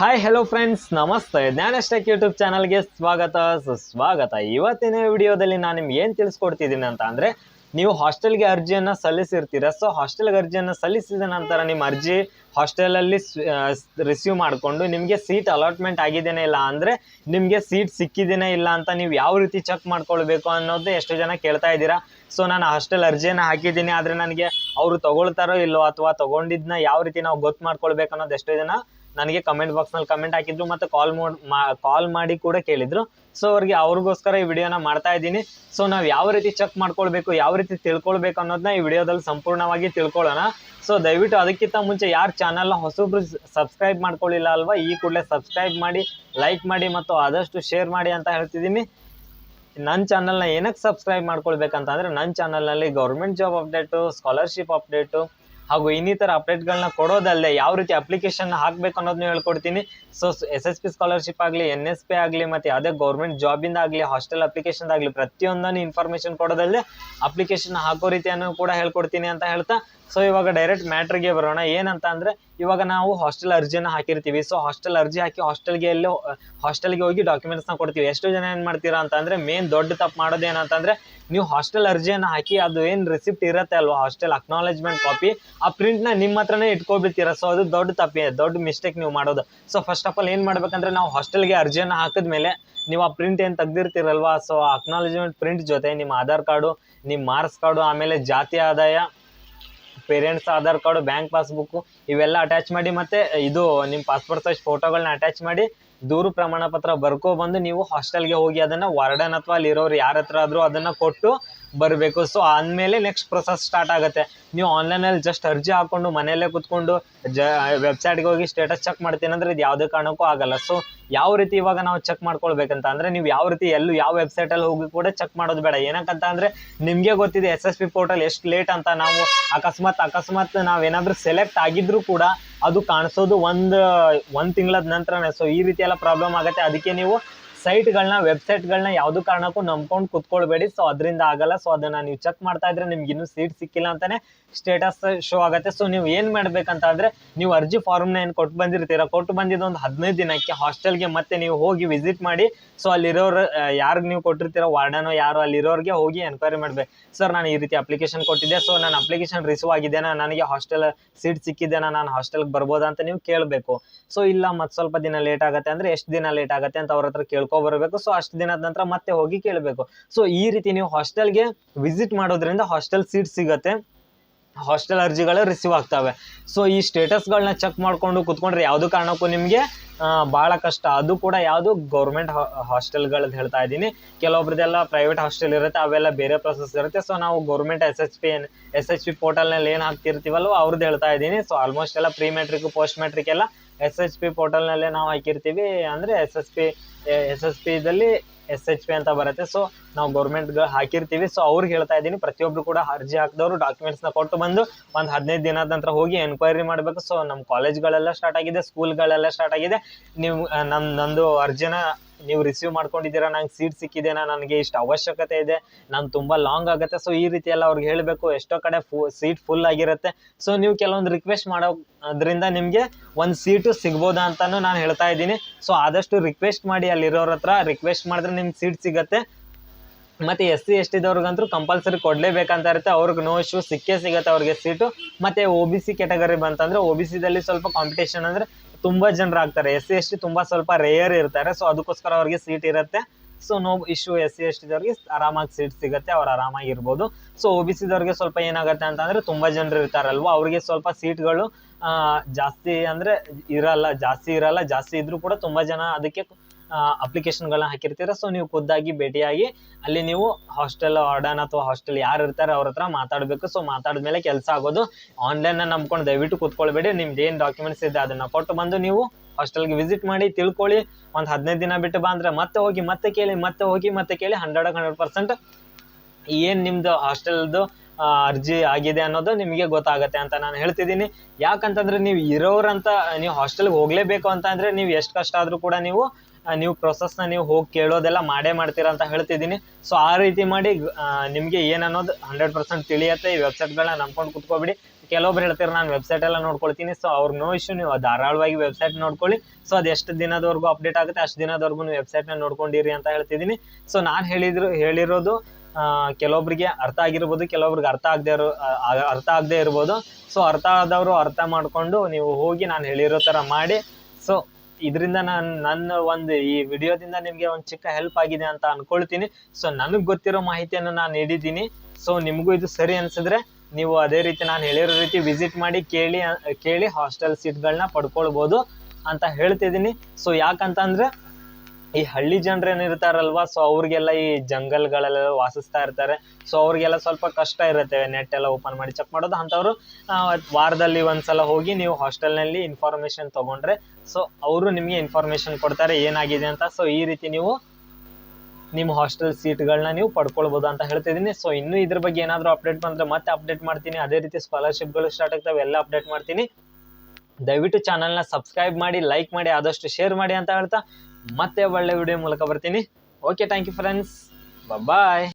Hi hello friends ನಮಸ್ತೆ. ಜ್ಞಾನಷ್ಟಕ್ YouTube ಚಾನಲ್ಗೆ ಸ್ವಾಗತ. ಸುಸ್ವಾಗತ ಇವತ್ತಿನ ವಿಡಿಯೋದಲ್ಲಿ ನಾನು ನಿಮ್ಗೆ ಏನು ತಿಳಿಸ್ಕೊಡ್ತಿದ್ದೀನಿ ಅಂತ ಅಂದರೆ, ನೀವು ಹಾಸ್ಟೆಲ್ಗೆ ಅರ್ಜಿಯನ್ನು ಸಲ್ಲಿಸಿರ್ತೀರ? ಸೊ, ಹಾಸ್ಟೆಲ್ಗೆ ಅರ್ಜಿಯನ್ನು ಸಲ್ಲಿಸಿದ ನಂತರ ನಿಮ್ಮ ಅರ್ಜಿ ಹಾಸ್ಟೆಲಲ್ಲಿ ರಿಸೀವ್ ಮಾಡಿಕೊಂಡು ನಿಮಗೆ ಸೀಟ್ ಅಲಾಟ್ಮೆಂಟ್ ಆಗಿದ್ದೇನೆ ಇಲ್ಲ ಅಂದರೆ, ನಿಮಗೆ ಸೀಟ್ ಸಿಕ್ಕಿದ್ದೇನೆ ಇಲ್ಲ ಅಂತ ನೀವು ಯಾವ ರೀತಿ ಚೆಕ್ ಮಾಡ್ಕೊಳ್ಬೇಕು ಅನ್ನೋದು ಎಷ್ಟು ಜನ ಕೇಳ್ತಾ ಇದ್ದೀರಾ? ಸೊ, ನಾನು ಹಾಸ್ಟೆಲ್ ಅರ್ಜಿಯನ್ನು ಹಾಕಿದ್ದೀನಿ. ಆದರೆ ನನಗೆ ಅವರು ತೊಗೊಳ್ತಾರೋ ಇಲ್ಲೋ ಅಥವಾ ತೊಗೊಂಡಿದ್ದನ್ನ ಯಾವ ರೀತಿ ನಾವು ಗೊತ್ತು ಮಾಡ್ಕೊಳ್ಬೇಕು ಅನ್ನೋದು ಎಷ್ಟೋ ಜನ ನನಗೆ ಕಮೆಂಟ್ ಬಾಕ್ಸ್ನಲ್ಲಿ ಕಮೆಂಟ್ ಹಾಕಿದ್ರು ಮತ್ತು ಕಾಲ್ ಕಾಲ್ ಮಾಡಿ ಕೂಡ ಕೇಳಿದ್ರು. ಸೊ ಅವ್ರಿಗೆ ಅವ್ರಿಗೋಸ್ಕರ ಈ ವಿಡಿಯೋನ ಮಾಡ್ತಾ ಇದ್ದೀನಿ. ಸೊ ನಾವು ಯಾವ ರೀತಿ ಚೆಕ್ ಮಾಡ್ಕೊಳ್ಬೇಕು, ಯಾವ ರೀತಿ ತಿಳ್ಕೊಳ್ಬೇಕು ಅನ್ನೋದನ್ನ ಈ ವಿಡಿಯೋದಲ್ಲಿ ಸಂಪೂರ್ಣವಾಗಿ ತಿಳ್ಕೊಳ್ಳೋಣ. ಸೊ ದಯವಿಟ್ಟು ಅದಕ್ಕಿಂತ ಮುಂಚೆ ಯಾರು ಚಾನಲ್ನ ಹೊಸಬ್ರು ಸಬ್ಸ್ಕ್ರೈಬ್ ಮಾಡ್ಕೊಳ್ಳಿಲ್ಲ ಅಲ್ವಾ, ಈ ಕೂಡಲೇ ಸಬ್ಸ್ಕ್ರೈಬ್ ಮಾಡಿ ಲೈಕ್ ಮಾಡಿ ಮತ್ತು ಆದಷ್ಟು ಶೇರ್ ಮಾಡಿ ಅಂತ ಹೇಳ್ತಿದ್ದೀನಿ. ನನ್ನ ಚಾನಲ್ನ ಏನಕ್ಕೆ ಸಬ್ಸ್ಕ್ರೈಬ್ ಮಾಡ್ಕೊಳ್ಬೇಕಂತಂದರೆ ನನ್ನ ಚಾನಲ್ನಲ್ಲಿ government job update scholarship update ಹಾಗೂ ಇನ್ನಿತರ ಅಪ್ಡೇಟ್ಗಳನ್ನ ಕೊಡೋದಲ್ಲದೆ ಯಾವ ರೀತಿ ಅಪ್ಲಿಕೇಶನ್ ಹಾಕಬೇಕು ಅನ್ನೋದನ್ನ ಹೇಳ್ಕೊಡ್ತೀನಿ. So S S P scholarship ಆಗಲಿ ಎನ್ ಎಸ್ ಪಿ ಆಗಲಿ, ಮತ್ತು ಯಾವುದೇ ಗೌರ್ಮೆಂಟ್ ಜಾಬಿಂದ ಆಗಲಿ ಹಾಸ್ಟೆಲ್ ಅಪ್ಲಿಕೇಶನ್ ಆಗಲಿ, ಪ್ರತಿಯೊಂದನ್ನು ಇನ್ಫಾರ್ಮೇಷನ್ ಕೊಡೋದಲ್ಲದೆ ಅಪ್ಲಿಕೇಶನ್ ಹಾಕೋ ರೀತಿಯನ್ನು ಕೂಡ ಹೇಳ್ಕೊಡ್ತೀನಿ ಅಂತ ಹೇಳ್ತಾ. ಸೊ ಇವಾಗ ಡೈರೆಕ್ಟ್ ಮ್ಯಾಟ್ರಿಗೆ ಬರೋಣ. ಏನಂತ ಅಂದರೆ, ಇವಾಗ ನಾವು ಹಾಸ್ಟೆಲ್ ಅರ್ಜಿನ ಹಾಕಿರ್ತೀವಿ. ಸೊ ಹಾಸ್ಟೆಲ್ ಅರ್ಜಿ ಹಾಕಿ ಹಾಸ್ಟೆಲ್ಗೆ ಎಲ್ಲೋ ಹಾಸ್ಟೆಲ್ಗೆ ಹೋಗಿ ಡಾಕ್ಯುಮೆಂಟ್ಸ್ನ ಕೊಡ್ತೀವಿ. ಎಷ್ಟು ಜನ ಏನು ಮಾಡ್ತೀರಾ ಅಂತಂದರೆ ಮೇನ್ ದೊಡ್ಡ ತಪ್ಪು ಮಾಡೋದು ಏನಂತಂದರೆ ನೀವು ಹಾಸ್ಟೆಲ್ ಅರ್ಜಿಯನ್ನು ಹಾಕಿ ಅದು ಏನು ರಿಸಿಪ್ಟ್ ಇರುತ್ತೆ ಅಲ್ವಾ? ಹಾಸ್ಟೆಲ್ ಅಕ್ನಾಲೆಜ್ಮೆಂಟ್ ಕಾಪಿ ಆ ಪ್ರಿಂಟ್ನ ನಿಮ್ಮ ಹತ್ರನೇ ಇಟ್ಕೊಬಿಡ್ತೀರಾ? ಸೊ ಅದು ದೊಡ್ಡ ತಪ್ಪಿ, ದೊಡ್ಡ ಮಿಸ್ಟೇಕ್ ನೀವು ಮಾಡೋದು. ಸೊ ಫಸ್ಟ್ ಆಫ್ ಆಲ್ ಏನು ಮಾಡ್ಬೇಕಂದ್ರೆ ನಾವು ಹಾಸ್ಟೆಲ್ಗೆ ಅರ್ಜಿಯನ್ನು ಹಾಕಿದ್ಮೇಲೆ ನೀವು ಆ ಪ್ರಿಂಟ್ ಏನು ತೆಗ್ದಿರ್ತೀರಲ್ವಾ? ಸೊ ಅಕ್ನಾಲಜ್ಮೆಂಟ್ ಪ್ರಿಂಟ್ ಜೊತೆ ನಿಮ್ಮ ಆಧಾರ್ ಕಾರ್ಡು, ನಿಮ್ಮ ಮಾರ್ಕ್ಸ್ ಕಾರ್ಡು, ಆಮೇಲೆ ಜಾತಿ ಆದಾಯ parents Aadhaar card bank passbook ಇವೆಲ್ಲ ಅಟ್ಯಾಚ್ ಮಾಡಿ ಮತ್ತೆ ಇದು ನಿಮ್ಮ ಪಾಸ್ಪೋರ್ಟ್ ಸೈಜ್ ಫೋಟೋಗಳನ್ನ ಅಟ್ಯಾಚ್ ಮಾಡಿ ದೂರು ಪ್ರಮಾಣ ಪತ್ರ ಬರ್ಕೊ ಬಂದು ನೀವು ಹಾಸ್ಟೆಲ್ಗೆ ಹೋಗಿ ಅದನ್ನ ವಾರ್ಡನ್ ಅಥವಾ ಅಲ್ಲಿರೋರು ಯಾರ ಹತ್ರ ಆದರೂ ಅದನ್ನ ಕೊಟ್ಟು ಬರಬೇಕು. ಸೊ ಅಂದಮೇಲೆ ನೆಕ್ಸ್ಟ್ ಪ್ರೊಸೆಸ್ ಸ್ಟಾರ್ಟ್ ಆಗುತ್ತೆ. ನೀವು ಆನ್ಲೈನಲ್ಲಿ ಜಸ್ಟ್ ಅರ್ಜಿ ಹಾಕೊಂಡು ಮನೆಯಲ್ಲೇ ಕುತ್ಕೊಂಡು ಜ ವೆಬ್ಸೈಟ್ಗೆ ಹೋಗಿ ಸ್ಟೇಟಸ್ ಚೆಕ್ ಮಾಡ್ತೀನಿ ಅಂದ್ರೆ ಇದು ಯಾವುದೇ ಕಾರಣಕ್ಕೂ ಆಗಲ್ಲ. ಸೊ ಯಾವ ರೀತಿ ಇವಾಗ ನಾವು ಚೆಕ್ ಮಾಡ್ಕೊಳ್ಬೇಕಂತ ಅಂದ್ರೆ ನೀವು ಯಾವ ರೀತಿ ಎಲ್ಲೂ ಯಾವ ವೆಬ್ಸೈಟಲ್ಲಿ ಹೋಗಿ ಕೂಡ ಚೆಕ್ ಮಾಡೋದು ಬೇಡ. ಏನಕ್ಕಂತ ಅಂದ್ರೆ ನಿಮಗೆ ಗೊತ್ತಿದೆ ಎಸ್ ಎಸ್ ಪಿ ಪೋರ್ಟಲ್ ಎಷ್ಟು ಲೇಟ್ ಅಂತ ನಾವು ಅಕಸ್ಮಾತ್ ಅಕಸ್ಮಾತ್ ನಾವೇನಾದರೂ ಸೆಲೆಕ್ಟ್ ಆಗಿದ್ರೂ ಕೂಡ ಅದು ಕಾಣಿಸೋದು ಒಂದು ಒಂದು ತಿಂಗಳದ ನಂತರನೇ. ಸೊ ಈ ರೀತಿ ಎಲ್ಲ ಪ್ರಾಬ್ಲಮ್ ಆಗುತ್ತೆ. ಅದಕ್ಕೆ ನೀವು ಸೈಟ್ಗಳನ್ನ ವೆಬ್ಸೈಟ್ಗಳನ್ನ ಯಾವುದೂ ಕಾರಣಕ್ಕೂ ನಂಬ್ಕೊಂಡು ಕುತ್ಕೊಳ್ಬೇಡಿ. ಸೊ ಅದರಿಂದ ಆಗಲ್ಲ. ಸೊ ಅದನ್ನ ನೀವು ಚೆಕ್ ಮಾಡ್ತಾ ಇದ್ರೆ ನಿಮ್ಗೆ ಇನ್ನೂ ಸೀಟ್ ಸಿಕ್ಕಿಲ್ಲ ಅಂತಾನೆ ಸ್ಟೇಟಸ್ ಶೋ ಆಗುತ್ತೆ. ಸೊ ನೀವು ಏನು ಮಾಡ್ಬೇಕಂತ ಅಂದ್ರೆ ನೀವು ಅರ್ಜಿ ಫಾರ್ಮ್ನ ಏನು ಕೊಟ್ಟು ಬಂದಿರ್ತೀರಾ. ಕೊಟ್ಟು ಬಂದಿದ್ದು ಒಂದು ಹದಿನೈದು ದಿನಕ್ಕೆ ಹಾಸ್ಟೆಲ್ಗೆ ಮತ್ತೆ ನೀವು ಹೋಗಿ ವಿಸಿಟ್ ಮಾಡಿ. ಸೊ ಅಲ್ಲಿರೋರು ಯಾರಿಗೆ ನೀವು ಕೊಟ್ಟಿರ್ತೀರೋ, ವಾರ್ಡನೋ ಯಾರು ಅಲ್ಲಿರೋರಿಗೆ ಹೋಗಿ ಎನ್ಕ್ವೈರಿ ಮಾಡ್ಬೇಕು ಸರ್ ನಾನು ಈ ರೀತಿ ಅಪ್ಲಿಕೇಶನ್ ಕೊಟ್ಟಿದ್ದೆ. ಸೊ ನಾನು ಅಪ್ಲಿಕೇಶನ್ ರಿಸೀವ್ ಆಗಿದ್ದೇನಾ ನನಗೆ ಹಾಸ್ಟೆಲ್ ಸೀಟ್ ಸಿಕ್ಕಿದ್ದೇನಾ ನಾನು ಹಾಸ್ಟೆಲ್ಗೆ ಬರ್ಬೋದಾ ಅಂತ ನೀವು ಕೇಳಬೇಕು. ಸೊ ಇಲ್ಲ, ಮತ್ತೆ ಸ್ವಲ್ಪ ದಿನ ಲೇಟ್ ಆಗುತ್ತೆ ಅಂದ್ರೆ ಎಷ್ಟು ದಿನ ಲೇಟ್ ಆಗುತ್ತೆ ಅಂತ ಅವ್ರ ಹತ್ರ ಬರಬೇಕು. ಸೊ ಅಷ್ಟು ದಿನದ ನಂತರ ಮತ್ತೆ ಹೋಗಿ ಕೇಳಬೇಕು. ಸೊ ಈ ರೀತಿ ನೀವು ಹಾಸ್ಟೆಲ್ಗೆ ವಿಸಿಟ್ ಮಾಡೋದ್ರಿಂದ ಹಾಸ್ಟೆಲ್ ಸೀಟ್ ಸಿಗತ್ತೆ. ಹಾಸ್ಟೆಲ್ ಅರ್ಜಿಗಳು ರಿಸೀವ್ ಆಗ್ತವೆ. ಸೊ ಈ ಸ್ಟೇಟಸ್ಗಳನ್ನ ಚೆಕ್ ಮಾಡ್ಕೊಂಡು ಕುತ್ಕೊಂಡ್ರೆ ಯಾವುದೋ ಕಾರಣಕ್ಕೂ ನಿಮಗೆ ಭಾಳ ಕಷ್ಟ. ಅದು ಕೂಡ ಯಾವುದು ಗೌರ್ಮೆಂಟ್ ಹಾಸ್ಟೆಲ್ಗಳದ್ದು ಹೇಳ್ತಾ ಇದ್ದೀನಿ. ಕೆಲವೊಬ್ರದ್ದೆಲ್ಲ ಪ್ರೈವೇಟ್ ಹಾಸ್ಟೆಲ್ ಇರುತ್ತೆ, ಅವೆಲ್ಲ ಬೇರೆ ಪ್ರೊಸೆಸ್ ಇರುತ್ತೆ. ಸೊ ನಾವು government S H P S H P ಪೋರ್ಟಲ್ನಲ್ಲಿ ಏನು ಹಾಕ್ತಿರ್ತೀವಲ್ವ ಅವ್ರದ್ದು ಹೇಳ್ತಾ ಇದ್ದೀನಿ. ಸೊ ಆಲ್ಮೋಸ್ಟ್ ಎಲ್ಲ ಪ್ರೀ ಮೆಟ್ರಿಕ್ ಪೋಸ್ಟ್ ಮೆಟ್ರಿಕ್ ಎಲ್ಲ ಎಸ್ ಎಚ್ ಪಿ ಪೋರ್ಟಲ್ನಲ್ಲೇ ನಾವು ಹಾಕಿರ್ತೀವಿ. ಅಂದರೆ S S P S S P ಇದಲ್ಲಿ S H P ಅಂತ ಬರುತ್ತೆ. ಸೊ ನಾವು ಗೌರ್ಮೆಂಟ್ಗೆ ಹಾಕಿರ್ತೀವಿ. ಸೊ ಅವ್ರಿಗೆ ಹೇಳ್ತಾ ಇದ್ದೀನಿ. ಪ್ರತಿಯೊಬ್ರು ಕೂಡ ಅರ್ಜಿ ಹಾಕಿದವರು ಡಾಕ್ಯುಮೆಂಟ್ಸ್ನ ಕೊಟ್ಟು ಬಂದು ಒಂದು ಹದಿನೈದು ದಿನದ ನಂತರ ಹೋಗಿ ಎನ್ಕ್ವೈರಿ ಮಾಡಬೇಕು. ಸೊ ನಮ್ಮ ಕಾಲೇಜ್ಗಳೆಲ್ಲ ಸ್ಟಾರ್ಟ್ ಆಗಿದೆ ಸ್ಕೂಲ್ಗಳೆಲ್ಲ ಸ್ಟಾರ್ಟ್ ಆಗಿದೆ. ನೀವು ನಮ್ಮ ನಂದು ಅರ್ಜಿನ ನೀವು ರಿಸೀವ್ ಮಾಡ್ಕೊಂಡಿದ್ದೀರಾ, ನಂಗೆ ಸೀಟ್ ಸಿಕ್ಕಿದೆನಾ, ನನಗೆ ಇಷ್ಟು ಅವಶ್ಯಕತೆ ಇದೆ, ನಾನು ತುಂಬ ಲಾಂಗ್ ಆಗುತ್ತೆ. ಸೊ ಈ ರೀತಿ ಎಲ್ಲ ಅವ್ರಿಗೆ ಹೇಳಬೇಕು, ಎಷ್ಟೋ ಕಡೆ ಫು ಸೀಟ್ ಫುಲ್ ಆಗಿರುತ್ತೆ. ಸೊ ನೀವು ಕೆಲವೊಂದು ರಿಕ್ವೆಸ್ಟ್ ಮಾಡೋದ್ರಿಂದ ನಿಮಗೆ ಒಂದು ಸೀಟು ಸಿಗ್ಬೋದಾ ಅಂತಲೂ ನಾನು ಹೇಳ್ತಾ ಇದ್ದೀನಿ. ಸೊ ಆದಷ್ಟು ರಿಕ್ವೆಸ್ಟ್ ಮಾಡಿ, ಅಲ್ಲಿರೋರ ಹತ್ರ ರಿಕ್ವೆಸ್ಟ್ ಮಾಡಿದ್ರೆ ನಿಮ್ಗೆ ಸೀಟ್ ಸಿಗುತ್ತೆ. ಮತ್ತೆ ಎಸ್ ಸಿ, ಎಸ್ ಟಿದವ್ರಿಗಂತೂ ಕಂಪಲ್ಸರಿ ಕೊಡಲೇಬೇಕಂತ ಇರುತ್ತೆ. ಅವ್ರಿಗೆ ನೋ ಇಶ್ಯೂ ಸಿಕ್ಕೇ ಸಿಗುತ್ತೆ ಅವ್ರಿಗೆ ಸೀಟು ಮತ್ತೆ ಒ ಬಿ ಸಿ ಕೆಟಗರಿ ಬಂತಂದರೆ ಒ ಬಿ ಸಿದಲ್ಲಿ ಸ್ವಲ್ಪ ಕಾಂಪಿಟೇಷನ್ ಅಂದ್ರೆ ತುಂಬಾ ಜನರು ಆಗ್ತಾರೆ. ಎಸ್ ಸಿ ಎಸ್ ಟಿ ತುಂಬಾ ಸ್ವಲ್ಪ ರೇಯರ್ ಇರ್ತಾರೆ. ಸೊ ಅದಕ್ಕೋಸ್ಕರ ಅವ್ರಿಗೆ ಸೀಟ್ ಇರುತ್ತೆ. So no issue S C S ಟಿದವ್ರಿಗೆ ಆರಾಮಾಗಿ ಸೀಟ್ ಸಿಗುತ್ತೆ. ಅವ್ರು ಆರಾಮಾಗಿ ಇರ್ಬೋದು. ಸೊ ಒ ಬಿ ಸಿದವ್ರಿಗೆ ಸ್ವಲ್ಪ ಏನಾಗುತ್ತೆ ಅಂತಂದ್ರೆ ತುಂಬಾ ಜನರು ಇರ್ತಾರಲ್ವಾ? ಅವ್ರಿಗೆ ಸ್ವಲ್ಪ ಸೀಟ್ಗಳು ಜಾಸ್ತಿ ಅಂದ್ರೆ ಇರಲ್ಲ, ಜಾಸ್ತಿ ಇರಲ್ಲ, ಜಾಸ್ತಿ ಇದ್ರೂ ಕೂಡ ತುಂಬಾ ಜನ ಅದಕ್ಕೆ ಅಪ್ಲಿಕೇಶನ್ಗಳನ್ನ ಹಾಕಿರ್ತೀರ. ಸೊ ನೀವು ಖುದ್ದಾಗಿ ಭೇಟಿಯಾಗಿ ಅಲ್ಲಿ ನೀವು ಹಾಸ್ಟೆಲ್ ವಾರ್ಡನ್ ಅಥವಾ ಹಾಸ್ಟೆಲ್ ಯಾರು ಇರ್ತಾರೆ ಅವ್ರ ಹತ್ರ ಮಾತಾಡಬೇಕು. ಸೊ ಮಾತಾಡಿದ್ಮೇಲೆ ಕೆಲಸ ಆಗೋದು. ಆನ್ಲೈನ್ ನಂಬ್ಕೊಂಡು ದಯವಿಟ್ಟು ಕೂತ್ಕೊಳ್ಬೇಡಿ. ನಿಮ್ದು ಏನು ಡಾಕ್ಯುಮೆಂಟ್ಸ್ ಇದೆ ಅದನ್ನ ಕೊಟ್ಟು ಬಂದು ನೀವು ಹಾಸ್ಟೆಲ್ಗೆ ವಿಸಿಟ್ ಮಾಡಿ ತಿಳ್ಕೊಳ್ಳಿ. ಒಂದು ಹದಿನೈದು ದಿನ ಬಿಟ್ಟು ಬಾ ಅಂದ್ರೆ ಮತ್ತೆ ಹೋಗಿ, ಮತ್ತೆ ಕೇಳಿ, ಮತ್ತೆ ಹೋಗಿ, ಮತ್ತೆ ಕೇಳಿ ಹಂಡ್ರೆಡ್ ಹಂಡ್ರೆಡ್ ಪರ್ಸೆಂಟ್ ಏನು ನಿಮ್ದು ಹಾಸ್ಟೆಲ್ದು ಅರ್ಜಿ ಆಗಿದೆ ಅನ್ನೋದು ನಿಮಗೆ ಗೊತ್ತಾಗತ್ತೆ ಅಂತ ನಾನು ಹೇಳ್ತಿದ್ದೀನಿ. ಯಾಕಂತಂದ್ರೆ ನೀವು ಇರೋರಂತ ನೀವು ಹಾಸ್ಟೆಲ್ಗೆ ಹೋಗ್ಲೇಬೇಕು ಅಂತ ಅಂದ್ರೆ ನೀವು ಎಷ್ಟು ಕಷ್ಟ ಆದ್ರೂ ಕೂಡ ನೀವು ನೀವು ಪ್ರೊಸೆಸ್ನ ನೀವು ಹೋಗಿ ಕೇಳೋದೆಲ್ಲ ಮಾಡೇ ಮಾಡ್ತೀರಾ ಅಂತ ಹೇಳ್ತಿದ್ದೀನಿ. ಸೊ ಆ ರೀತಿ ಮಾಡಿ ನಿಮಗೆ ನಿಮ್ಗೆ ಏನ್ ಅನ್ನೋದು ಹಂಡ್ರೆಡ್ ಪರ್ಸೆಂಟ್ ತಿಳಿಯತ್ತೆ. ಈ ವೆಬ್ಸೈಟ್ಗಳನ್ನ ನಂಬ್ಕೊಂಡು ಕುತ್ಕೋಬಿಡಿ. ಕೆಲವೊಬ್ರು ಹೇಳ್ತಾರೆ ನಾನು ವೆಬ್ಸೈಟ್ ಎಲ್ಲ ನೋಡ್ಕೊಳ್ತೀನಿ. ಸೊ ಅವ್ರ ನೋ ಇಶ್ಯೂ ನೀವು ಧಾರಾಳವಾಗಿ ವೆಬ್ಸೈಟ್ ನೋಡ್ಕೊಳ್ಳಿ. ಸೊ ಅದು ಎಷ್ಟು ದಿನದವರೆಗೂ ಅಪ್ಡೇಟ್ ಆಗುತ್ತೆ, ಅಷ್ಟು ದಿನದವರೆಗೂ ನೀವು ವೆಬ್ಸೈಟ್ನ ನೋಡ್ಕೊಂಡಿರಿ ಅಂತ ಹೇಳ್ತಿದ್ದೀನಿ. ಸೊ ನಾನು ಹೇಳಿದ್ರು, ಹೇಳಿರೋದು ಆ, ಕೆಲವೊಬ್ರಿಗೆ ಅರ್ಥ ಆಗಿರ್ಬೋದು ಕೆಲವೊಬ್ರಿಗೆ ಅರ್ಥ ಆಗದೆ ಇರೋ ಅರ್ಥ ಆಗದೆ ಇರ್ಬೋದು. ಸೊ ಅರ್ಥ ಆದವರು ಅರ್ಥ ಮಾಡಿಕೊಂಡು ನೀವು ಹೋಗಿ ನಾನು ಹೇಳಿರೋ ಥರ ಮಾಡಿ. ಸೊ ಇದರಿಂದ ನಾನು ನನ್ನ ಒಂದು ಈ ವಿಡಿಯೋದಿಂದ ನಿಮಗೆ ಒಂದು ಚಿಕ್ಕ ಹೆಲ್ಪ್ ಆಗಿದೆ ಅಂತ ಅಂದ್ಕೊಳ್ತೀನಿ ಸೊ ನನಗೆ ಗೊತ್ತಿರೋ ಮಾಹಿತಿಯನ್ನು ನಾನು ನೀಡಿದ್ದೀನಿ. ಸೊ ನಿಮಗೂ ಇದು ಸರಿ ಅನ್ಸಿದ್ರೆ ನೀವು ಅದೇ ರೀತಿ ನಾನು ಹೇಳಿರೋ ರೀತಿ ವಿಸಿಟ್ ಮಾಡಿ ಕೇಳಿ ಕೇಳಿ ಹಾಸ್ಟೆಲ್ ಸೀಟ್ಗಳನ್ನ ಪಡ್ಕೊಳ್ಬೋದು ಅಂತ ಹೇಳ್ತಿದ್ದೀನಿ. ಸೊ ಯಾಕಂತಂದ್ರೆ ಈ ಹಳ್ಳಿ ಜನರು ಏನಿರ್ತಾರಲ್ವಾ ಸೊ ಅವ್ರಿಗೆಲ್ಲ ಈ ಜಂಗಲ್ಗಳಲ್ಲೆಲ್ಲ ವಾಸಿಸ್ತಾ ಇರ್ತಾರೆ. ಸೊ ಅವ್ರಿಗೆಲ್ಲ ಸ್ವಲ್ಪ ಕಷ್ಟ ಇರುತ್ತೆ. ನೆಟ್ ಎಲ್ಲ ಓಪನ್ ಮಾಡಿ ಚೆಕ್ ಮಾಡೋದು. ಅಂಥವ್ರು ವಾರದಲ್ಲಿ ಒಂದ್ಸಲ ಹೋಗಿ ನೀವು ಹಾಸ್ಟೆಲ್ನಲ್ಲಿ ಇನ್ಫಾರ್ಮೇಶನ್ ತಗೊಂಡ್ರೆ ಸೊ ಅವರು ನಿಮಗೆ ಇನ್ಫಾರ್ಮೇಶನ್ ಕೊಡ್ತಾರೆ ಏನಾಗಿದೆ ಅಂತ. ಸೊ ಈ ರೀತಿ ನೀವು ನಿಮ್ಮ ಹಾಸ್ಟೆಲ್ ಸೀಟ್ಗಳನ್ನ ನೀವು ಪಡ್ಕೊಳ್ಬೋದು ಅಂತ ಹೇಳ್ತಿದ್ದೀನಿ ಸೊ ಇನ್ನೂ ಇದ್ರ ಬಗ್ಗೆ ಏನಾದರೂ ಅಪ್ಡೇಟ್ ಬಂದರೆ ಮತ್ತೆ ಅಪ್ಡೇಟ್ ಮಾಡ್ತೀನಿ. ಅದೇ ರೀತಿ ಸ್ಕಾಲರ್ಶಿಪ್ಗಳು ಸ್ಟಾರ್ಟ್ ಆಗ್ತವೆ, ಎಲ್ಲ ಅಪ್ಡೇಟ್ ಮಾಡ್ತೀನಿ. ದಯವಿಟ್ಟು ಚಾನಲ್ನ ಸಬ್ಸ್ಕ್ರೈಬ್ ಮಾಡಿ ಲೈಕ್ ಮಾಡಿ, ಆದಷ್ಟು ಶೇರ್ ಮಾಡಿ ಅಂತ ಹೇಳ್ತಾ. ಮತ್ತೆ ಒಳ್ಳೆ ವಿಡಿಯೋ ಮೂಲಕ ಬರ್ತೀನಿ. Okay thank you friends bye